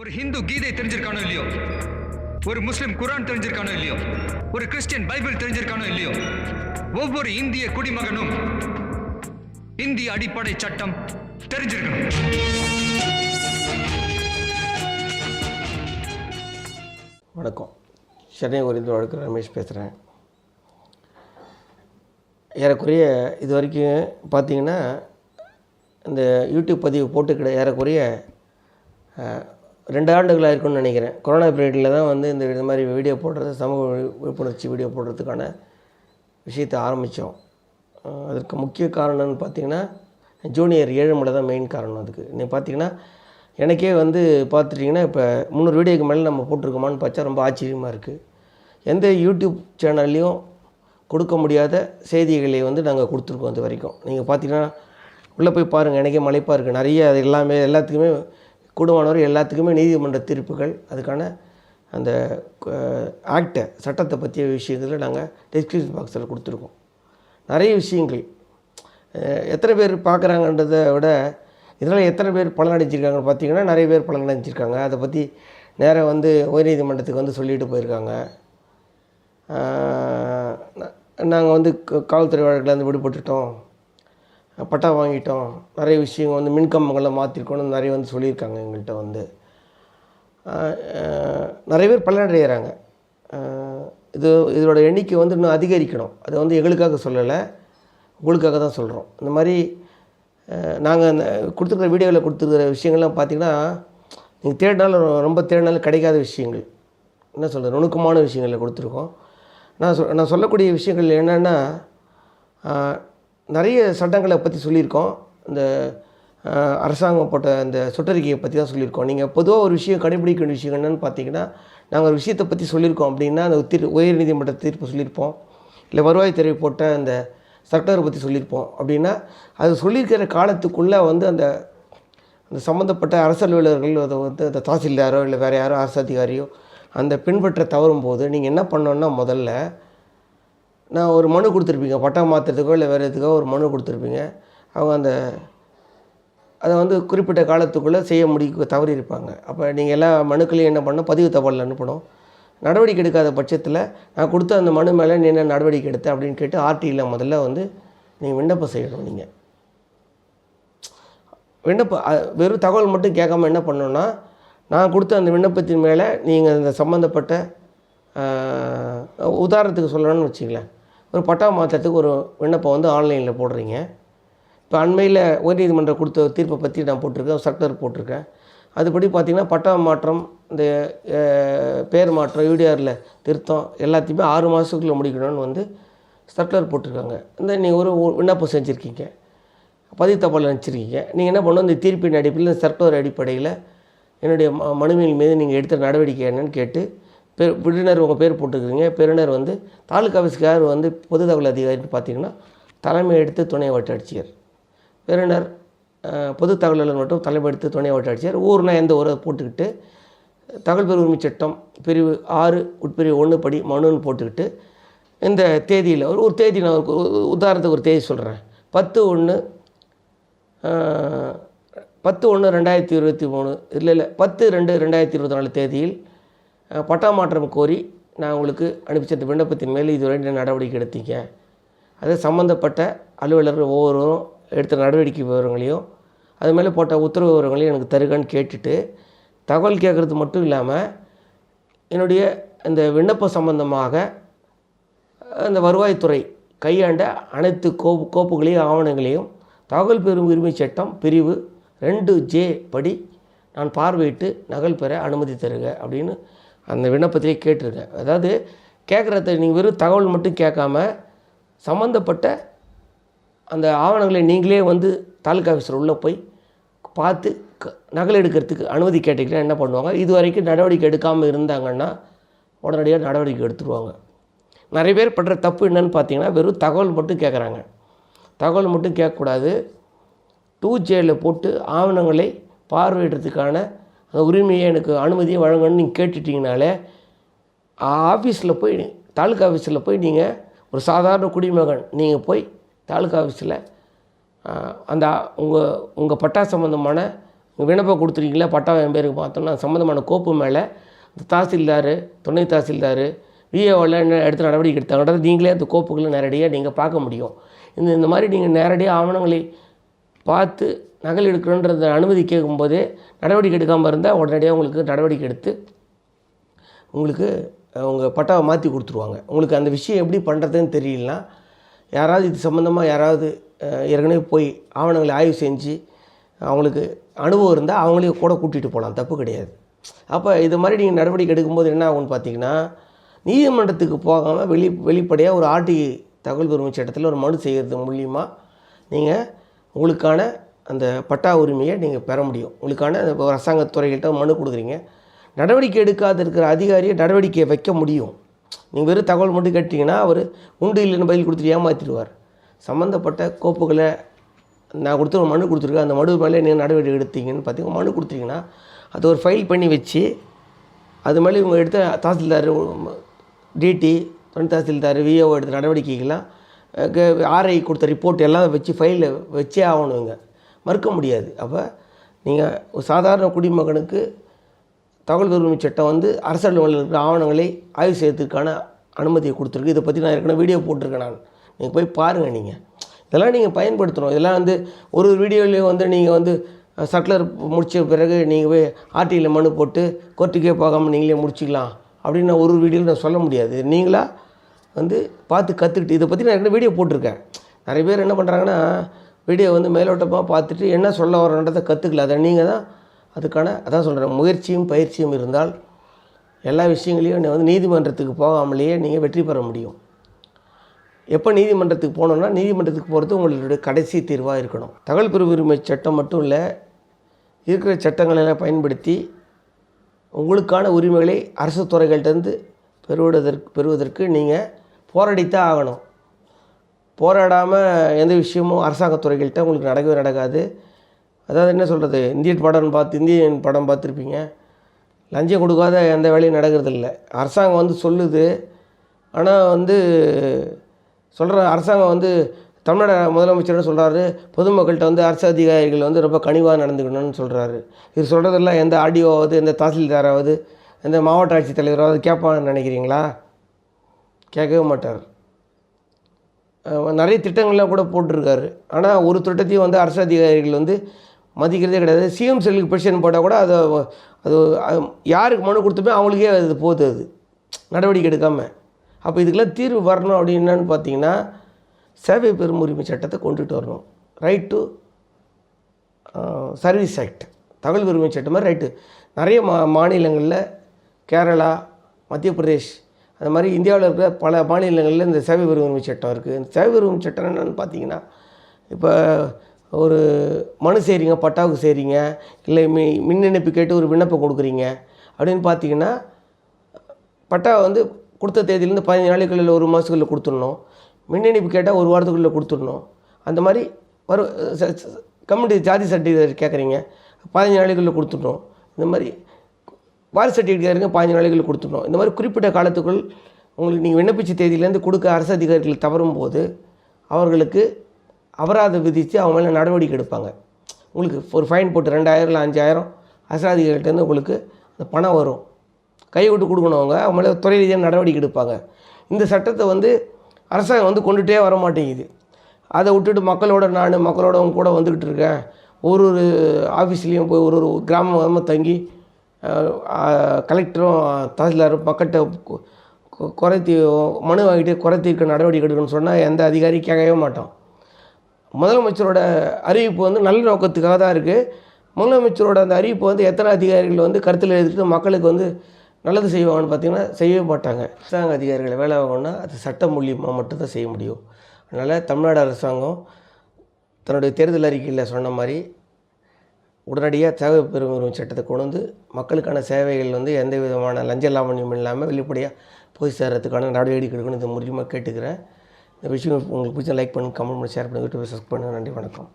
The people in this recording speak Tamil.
ஒரு ஹிந்து கீதை தெரிஞ்சிருக்கானோ இல்லையோ? ஒரு முஸ்லிம் குரான் தெரிஞ்சிருக்கானோ இல்லையோ? ஒரு கிறிஸ்டியன் பைபிள் தெரிஞ்சிருக்கானோ இல்லையோ? ஒவ்வொரு இந்திய குடிமகனும் இந்திய அடிப்படை சட்டம் தெரிஞ்சிருக்கணும். வணக்கம். சென்னை குறிந்து வழக்கு ரமேஷ் பேசுகிறேன் ஏறக்குறைய இது வரைக்கும் பார்த்தீங்கன்னா இந்த யூடியூப் பதிவு போட்டுக்கிட ஏறக்குறைய ரெண்டு ஆண்டுகளாக இருக்கும்னு நினைக்கிறேன். கொரோனா பீரியடில் தான் வந்து இந்த இது மாதிரி வீடியோ போடுறது சமூக விழிப்புணர்ச்சி வீடியோ போடுறதுக்கான விஷயத்தை ஆரம்பித்தோம் அதற்கு முக்கிய காரணம்னு பார்த்தீங்கன்னா ஜூனியர் ஏழுமலை தான் மெயின் காரணம் அதுக்கு. நீங்கள் பார்த்தீங்கன்னா எனக்கே வந்து பார்த்துட்டிங்கன்னா இப்போ முந்நூறு வீடியோக்கு மேலே நம்ம போட்டிருக்கோமான்னு பார்த்தா ரொம்ப ஆச்சரியமாக இருக்குது எந்த யூடியூப் சேனல்லையும் கொடுக்க முடியாத செய்திகளை வந்து நாங்கள் கொடுத்துருக்கோம் இது வரைக்கும். நீங்கள் பார்த்தீங்கன்னா உள்ளே போய் பாருங்கள் எனக்கே மலைப்பாக இருக்குது நிறைய அது எல்லாமே எல்லாத்துக்குமே கூடுமானவர் எல்லாத்துக்குமே நீதிமன்ற தீர்ப்புகள். அதுக்கான அந்த ஆக்டை சட்டத்தை பற்றிய விஷயங்களை நாங்கள் டிஸ்கிரிப்ஷன் பாக்ஸில் கொடுத்துருக்கோம். நிறைய விஷயங்கள். எத்தனை பேர் பார்க்குறாங்கன்றதை விட இதனால் எத்தனை பேர் பலன் அடைஞ்சிருக்காங்கன்னு பார்த்தீங்கன்னா நிறைய பேர் பலன் அடைஞ்சிருக்காங்க அதை பற்றி நேராக வந்து உயர்நீதிமன்றத்துக்கு வந்து சொல்லிட்டு போயிருக்காங்க. நாங்கள் வந்து க- காவல்துறை வழக்கில் வந்து விடுபட்டுட்டோம். பட்டா வாங்கிட்டோம். நிறைய விஷயங்கள் வந்து மின்கம்பங்களை மாற்றிருக்கோன்னு நிறைய வந்து சொல்லியிருக்காங்க எங்கள்கிட்ட வந்து. நிறைய பேர் பலனடைகிறாங்க. இது இதோட எண்ணிக்கை வந்து இன்னும் அதிகரிக்கணும். அது வந்து எங்களுக்காக சொல்லலை. உங்களுக்காக தான் சொல்கிறோம் இந்த மாதிரி நாங்கள் அந்த கொடுத்துருக்குற வீடியோவில் கொடுத்துருக்கிற விஷயங்கள்லாம் பார்த்திங்கன்னா நீங்கள் தேடினாலும் ரொம்ப தேடினாலும் கிடைக்காத விஷயங்கள். என்ன சொல்கிறது நுணுக்கமான விஷயங்களை கொடுத்துருக்கோம். நான் சொல் நான் சொல்லக்கூடிய விஷயங்கள் என்னென்னா நிறைய சட்டங்களை பற்றி சொல்லியிருக்கோம். இந்த அரசாங்கம் போட்ட அந்த சுற்றறிக்கையை பற்றி தான் சொல்லியிருக்கோம். நீங்கள் பொதுவாக ஒரு விஷயம் கடைபிடிக்க வேண்டிய விஷயம் என்னென்னு பார்த்தீங்கன்னா நாங்கள் ஒரு விஷயத்தை பற்றி சொல்லியிருக்கோம் அப்படின்னா அந்த திரு உயர்நீதிமன்ற தீர்ப்பு சொல்லியிருப்போம். இல்லை வருவாய்த்துறை போட்ட அந்த சட்டத்தை பற்றி சொல்லியிருப்போம். அப்படின்னா அது சொல்லியிருக்கிற காலத்துக்குள்ளே வந்து அந்த அந்த சம்மந்தப்பட்ட அரசு அலுவலர்கள் அதை வந்து அந்த தாசில்தாரோ இல்லை வேறு யாரோ அரசு அதிகாரியோ அந்த பின்பற்ற தவறும் போது நீங்கள் என்ன பண்ணணுன்னா முதல்ல நான் ஒரு மனு கொடுத்துருப்பீங்க பட்டா மாற்றுறதுக்கோ இல்லை வேறு எதுக்கோ ஒரு மனு கொடுத்துருப்பீங்க. அவங்க அந்த அதை வந்து குறிப்பிட்ட காலத்துக்குள்ளே செய்ய முடிக்க தவறி இருப்பாங்க அப்போ நீங்கள் எல்லா மனுக்களையும் என்ன பண்ணணும்? பதிவு தபாலில் அனுப்பணும். நடவடிக்கை எடுக்காத பட்சத்தில் நான் கொடுத்த அந்த மனு மேலே நீ என்ன நடவடிக்கை எடுத்த அப்படின்னு கேட்டு ஆர்டியில் முதல்ல வந்து நீங்கள் விண்ணப்பம் செய்யணும் நீங்கள் விண்ணப்ப வெறும் தகவல் மட்டும் கேட்காம என்ன பண்ணணுன்னா நான் கொடுத்த அந்த விண்ணப்பத்தின் மேலே நீங்கள் அந்த சம்மந்தப்பட்ட உதாரணத்துக்கு சொல்லணும்னு வச்சுங்களேன் ஒரு பட்டா மாற்றத்துக்கு ஒரு விண்ணப்பம் வந்து ஆன்லைனில் போடுறீங்க. இப்போ அண்மையில் உயர்நீதிமன்றம் கொடுத்த தீர்ப்பை பற்றி நான் போட்டிருக்கேன் சர்க்குலர் போட்டிருக்கேன். அதுபடி பார்த்திங்கன்னா பட்டா மாற்றம் இந்த பேர் மாற்றம் யூடிஆரில் திருத்தம் எல்லாத்தையுமே ஆறு மாதத்துக்குள்ளே முடிக்கணும்னு வந்து சர்க்குலர் போட்டிருக்காங்க. இந்த நீங்கள் ஒரு விண்ணப்பம் செஞ்சுருக்கீங்க. பதிவு தபால் அனுப்பிச்சிருக்கீங்க. நீங்கள் என்ன பண்ணணும்? இந்த தீர்ப்பின் அடிப்படையில் இந்த சர்க்குலர் அடிப்படையில் என்னுடைய ம- மனுவின் மீது நீங்கள் எடுத்த நடவடிக்கை என்னன்னு கேட்டு பெரு விருந்தினர் உங்கள் பேர் போட்டுக்கிறீங்க பெறுநர் வந்து தாலுக்கா ஆஃபீஸ்கார் வந்து பொது தகவல் அதிகாரின்னு பார்த்தீங்கன்னா தலைமை எடுத்து துணை வட்டாட்சியர். பெறுநர் பொது தகவல்கள் மட்டும் தலைமை எடுத்து துணை வட்டாட்சியர். ஊர்னா எந்த ஊரை போட்டுக்கிட்டு தகவல் பெரு உரிமை சட்டம் பிரிவு ஆறு உட்பிரிவு ஒன்று படி மனுன்னு போட்டுக்கிட்டு இந்த தேதியில் ஒரு ஒரு தேதி நான் ஒரு உதாரணத்துக்கு ஒரு தேதி சொல்கிறேன் பத்து ஒன்று பத்து ஒன்று ரெண்டாயிரத்தி இருபத்தி மூணு இல்லை இல்லை பத்து ரெண்டு ரெண்டாயிரத்தி இருபத்தி நாலு தேதியில் பட்டா மாற்றம் கோரி நான் உங்களுக்கு அனுப்பிச்ச விண்ணப்பத்தின் மேல் இதுவரை என்ன நடவடிக்கை எடுத்தீங்க. அது சம்மந்தப்பட்ட அலுவலர்கள் ஒவ்வொருவரும் எடுத்த நடவடிக்கை விவரங்களையும் அது மேலே போட்ட உத்தரவு விவரங்களையும் எனக்கு தருகன்னு கேட்டுட்டு தகவல் கேட்குறது மட்டும் இல்லாமல் என்னுடைய இந்த விண்ணப்ப சம்பந்தமாக அந்த வருவாய்த்துறை கையாண்ட அனைத்து கோப்பு கோப்புகளையும் ஆவணங்களையும் தகவல் பெறும் உரிமை சட்டம் பிரிவு ரெண்டு ஜே படி நான் பார்வையிட்டு நகல் பெற அனுமதி தருக அப்படின்னு அந்த விண்ணப்பத்திலே கேட்டிருக்கேன் அதாவது கேட்குறத நீங்கள் வெறும் தகவல் மட்டும் கேட்காம சம்மந்தப்பட்ட அந்த ஆவணங்களை நீங்களே வந்து தாலுக்கா ஆஃபீஸர் உள்ளே போய் பார்த்து க- நகல் எடுக்கிறதுக்கு அனுமதி கேட்டீங்கன்னா என்ன பண்ணுவாங்க? இது வரைக்கும் நடவடிக்கை எடுக்காமல் இருந்தாங்கன்னா உடனடியாக நடவடிக்கை எடுத்துருவாங்க. நிறைய பேர் பண்ணுற தப்பு என்னன்னு பார்த்தீங்கன்னா வெறும் தகவல் மட்டும் கேட்குறாங்க. தகவல் மட்டும் கேட்கக்கூடாது. டூ ஜேயில் போட்டு ஆவணங்களை பார்வையிடுறதுக்கான அந்த உரிமையை எனக்கு அனுமதியை வழங்கணும்னு நீங்கள் கேட்டுட்டிங்கனாலே ஆஃபீஸில் போய் தாலுக்கா ஆஃபீஸில் போய் நீங்கள் ஒரு சாதாரண குடிமகன் நீங்கள் போய் தாலுக்கா ஆஃபீஸில் அந்த உங்கள் உங்கள் பட்டா சம்மந்தமான விண்ணப்பம் கொடுத்துருக்கீங்களா? பட்டா என் பேருக்கு பார்த்தோம்னா சம்மந்தமான கோப்பு மேலே இந்த தாசில்தார் துணை தாசில்தார் விஏஓவில் என்ன எடுத்து நடவடிக்கை எடுத்தாங்கன்றது நீங்களே அந்த கோப்புகளை நேரடியாக நீங்கள் பார்க்க முடியும். இந்த இந்த மாதிரி நீங்கள் நேரடியாக ஆவணங்களை பார்த்து நகல் எடுக்கணுன்றத அனுமதி கேட்கும்போதே நடவடிக்கை எடுக்காமல் இருந்தால் உடனடியாக உங்களுக்கு நடவடிக்கை எடுத்து உங்களுக்கு உங்கள் பட்டாவை மாற்றி கொடுத்துருவாங்க. உங்களுக்கு அந்த விஷயம் எப்படி பண்ணுறதுன்னு தெரியலனா யாராவது இது சம்மந்தமாக யாராவது ஏற்கனவே போய் ஆவணங்களை ஆய்வு செஞ்சு அவங்களுக்கு அனுபவம் இருந்தால் அவங்களையும் கூட கூட்டிகிட்டு போகலாம் தப்பு கிடையாது. அப்போ இது மாதிரி நீங்கள் நடவடிக்கை எடுக்கும்போது என்ன ஆகும்னு பார்த்தீங்கன்னா நீதிமன்றத்துக்கு போகாமல் வெளி வெளிப்படையாக ஒரு ஆர்டி தகவல் பெறும் சட்டத்தில் ஒரு மனு செய்கிறது மூலியமாக நீங்கள் உங்களுக்கான அந்த பட்டா உரிமையை நீங்கள் பெற முடியும். உங்களுக்கான இப்போ அரசாங்கத்துறைகள்கிட்ட மனு கொடுக்குறீங்க. நடவடிக்கை எடுக்காத இருக்கிற அதிகாரியை நடவடிக்கையை வைக்க முடியும். நீங்கள் வெறும் தகவல் மட்டும் கேட்டிங்கன்னா அவர் உண்டு இல்லைன்னு பதில் கொடுத்துட்டு ஏமாற்றிடுவார் சம்மந்தப்பட்ட கோப்புகளை நான் கொடுத்து ஒரு மனு கொடுத்துருக்கேன். அந்த மனு மேலே நீங்கள் நடவடிக்கை எடுத்தீங்கன்னு பார்த்தீங்கன்னா மனு கொடுத்தீங்கன்னா அதை ஒரு ஃபைல் பண்ணி வச்சு அது மேலே இவங்க எடுத்த தாசில்தார் டிடி துணை தாசில்தார் விஓ எடுத்த நடவடிக்கைகள்லாம் ஆர்ஐ கொடுத்த ரிப்போர்ட் எல்லாம் வச்சு ஃபைலில் வச்சே ஆகணுங்க. மறுக்க முடியாது. அப்போ நீங்கள் ஒரு சாதாரண குடிமகனுக்கு தகவல் உரிமை சட்டம் வந்து அரசு இருக்கிற ஆவணங்களை ஆய்வு செய்யறதுக்கான அனுமதியை கொடுத்துருக்கு. இதை பற்றி நான் ஏற்கனவே வீடியோ போட்டிருக்கேன் நான். நீங்கள் போய் பாருங்கள் நீங்கள் இதெல்லாம் நீங்கள் பயன்படுத்தணும். இதெல்லாம் வந்து ஒரு ஒரு வந்து நீங்கள் வந்து சட்லர் முடித்த பிறகு நீங்கள் போய் ஆர்டியில் மனு போட்டு கோர்ட்டுக்கே போகாமல் நீங்களே முடிச்சிக்கலாம். அப்படின்னு நான் ஒரு ஒரு வீடியோவில் நான் சொல்ல முடியாது. நீங்களாக வந்து பார்த்து கற்றுக்கிட்டு இதை பற்றி நான் ஏற்கனவே வீடியோ போட்டிருக்கேன். நிறைய பேர் என்ன பண்ணுறாங்கன்னா வீடியோ வந்து மேலோட்டமாக பார்த்துட்டு என்ன சொல்ல வரன்றதை கற்றுக்கல அதை நீங்கள் தான் அதுக்கான அதான் சொல்கிறேன் முயற்சியும் பயிற்சியும் இருந்தால் எல்லா விஷயங்களையும் நீ வந்து நீதிமன்றத்துக்கு போகாமலேயே நீங்கள் வெற்றி பெற முடியும். எப்போ நீதிமன்றத்துக்கு போகணுன்னா நீதிமன்றத்துக்கு போகிறது உங்களுடைய கடைசி தீர்வாக இருக்கணும். தகவல் பிரிவு உரிமை சட்டம் மட்டும் இல்லை இருக்கிற சட்டங்களை எல்லாம் பயன்படுத்தி உங்களுக்கான உரிமைகளை அரசு துறைகள்கிட்டருந்து பெறுவதற்கு பெறுவதற்கு நீங்கள் போராடித்தான் ஆகணும். போராடாமல் எந்த விஷயமும் அரசாங்க துறைகள்கிட்ட உங்களுக்கு நடக்கவே நடக்காது. அதாவது என்ன சொல்கிறது இந்தியன் படம் பார்த்து இந்தியன் படம் பார்த்துருப்பீங்க லஞ்சம் கொடுக்காத எந்த வேலையும் நடக்கிறதில்ல. அரசாங்கம் வந்து சொல்லுது. ஆனால் வந்து சொல்கிற அரசாங்கம் வந்து தமிழ்நாடு முதலமைச்சர்னு சொல்கிறாரு பொதுமக்கள்கிட்ட வந்து அரசு அதிகாரிகள் வந்து ரொம்ப கனிவாக நடந்துக்கணும்னு சொல்கிறாரு இது சொல்கிறதெல்லாம் எந்த ஆடியோவாவது எந்த தாசில்தாராவது இந்த மாவட்ட ஆட்சித்தலைவராவது கேட்பான்னு நினைக்கிறீங்களா? கேட்கவே மாட்டார். நிறைய திட்டங்கள்லாம் கூட போட்டிருக்காரு. ஆனால் ஒரு திட்டத்தையும் வந்து அரசு அதிகாரிகள் வந்து மதிக்கிறதே கிடையாது. சிஎம் செல்லுக்கு பெஷன் போட்டால் கூட அதை அது யாருக்கு மனு கொடுத்துமே அவங்களுக்கே அது போகுது அது. நடவடிக்கை எடுக்காமல் அப்போ இதுக்கெல்லாம் தீர்வு வரணும் அப்படின்னு என்னன்னு பார்த்தீங்கன்னா சேவை பெரும் உரிமை சட்டத்தை கொண்டுட்டு வரணும். ரைட் டு சர்வீஸ் ஆக்ட் தகவல் உரிமை சட்டம் மாதிரி ரைட்டு நிறைய மா மாநிலங்களில் கேரளா மத்திய பிரதேஷ் அந்த மாதிரி இந்தியாவில் இருக்கிற பல மாநிலங்களில் இந்த சேவை உரிமை சட்டம் இருக்குது இந்த சேவை உரிமை சட்டம் என்னென்னு பார்த்தீங்கன்னா இப்போ ஒரு மனு செய்கிறீங்க பட்டாவுக்கு செய்கிறீங்க இல்லை மி மின் இணைப்பு கேட்டு ஒரு விண்ணப்பம் கொடுக்குறீங்க அப்படின்னு பார்த்தீங்கன்னா பட்டா வந்து கொடுத்த தேதியிலேருந்து பதினஞ்சு நாளைக்குள்ள ஒரு மாதத்துக்குள்ளே கொடுத்துடணும். மின் இணைப்பு கேட்டால் ஒரு வாரத்துக்குள்ளே கொடுத்துடணும். அந்த மாதிரி வரும் கம்யூனிட்டி ஜாதி சர்டிஃபிகேட் கேட்குறீங்க பதினஞ்சு நாளைக்குள்ளே கொடுத்துடணும். இந்த மாதிரி வாரிசு சர்டிஃபிகேட் கேட்குறீங்க பதினஞ்சு நாளைகள் கொடுத்துடணும் இந்த மாதிரி குறிப்பிட்ட காலத்துக்குள் உங்களுக்கு நீங்கள் விண்ணப்பிச்ச தேதியிலேருந்து கொடுக்க அரசு அதிகாரிகள் தவறும் போது அவர்களுக்கு அபராதம் விதித்து அவங்க மேலே நடவடிக்கை எடுப்பாங்க. உங்களுக்கு ஒரு ஃபைன் போட்டு ரெண்டாயிரம் இல்லை அஞ்சாயிரம் அரசாதிகாரிகிட்டேருந்து உங்களுக்கு அந்த பணம் வரும். கை விட்டு கொடுக்கணும் அவங்க. அவங்க மேலே துறை ரீதியாக நடவடிக்கை எடுப்பாங்க. இந்த சட்டத்தை வந்து அரசாங்கம் வந்து கொண்டுகிட்டே வர மாட்டேங்குது. அதை விட்டுட்டு மக்களோட நான் மக்களோட அவங்க கூட வந்துக்கிட்டு இருக்கேன். ஒரு ஒரு ஆஃபீஸ்லேயும் போய் ஒரு ஒரு கிராமமாக தங்கி கலெக்டரும் தாசில்தாரும் மக்கள்கிட்ட கு- குறை தீ மனு வாங்கிட்டு குறை தீர்க்க நடவடிக்கை எடுக்கணும்னு சொன்னால் எந்த அதிகாரி கேட்கவே மாட்டோம். முதலமைச்சரோட அறிவிப்பு வந்து நல்ல நோக்கத்துக்காக தான் இருக்குது முதலமைச்சரோட அந்த அறிவிப்பு வந்து எத்தனை அதிகாரிகள் வந்து கருத்தில் எடுத்துட்டு மக்களுக்கு வந்து நல்லது செய்வாங்கன்னு பார்த்திங்கன்னா செய்யவே மாட்டாங்க. அரசாங்க அதிகாரிகளை வேலை வாங்கணும்னா அது சட்டம் மூலியமாக மட்டும்தான் செய்ய முடியும். அதனால் தமிழ்நாடு அரசாங்கம் தன்னுடைய தேர்தல் அறிக்கையில் சொன்ன மாதிரி உடனடியாக சேவை பெறும் சட்டத்தை கொண்டு வந்து மக்களுக்கான சேவைகள் வந்து எந்த விதமான லஞ்ச லாவண்யம் இல்லாமல் வெளிப்படையாக போய் சேர்றதுக்கான நடவடிக்கை எடுக்கணும் இது மூலியமாக கேட்டுக்கிறேன். இந்த விஷயம் உங்களுக்கு பிடிச்ச லைக் பண்ணுங்கள் கமெண்ட் பண்ணி ஷேர் பண்ணுங்கள் யூடியூப் சப்ஸ்கிரைப் பண்ணுங்கள் நன்றி வணக்கம்.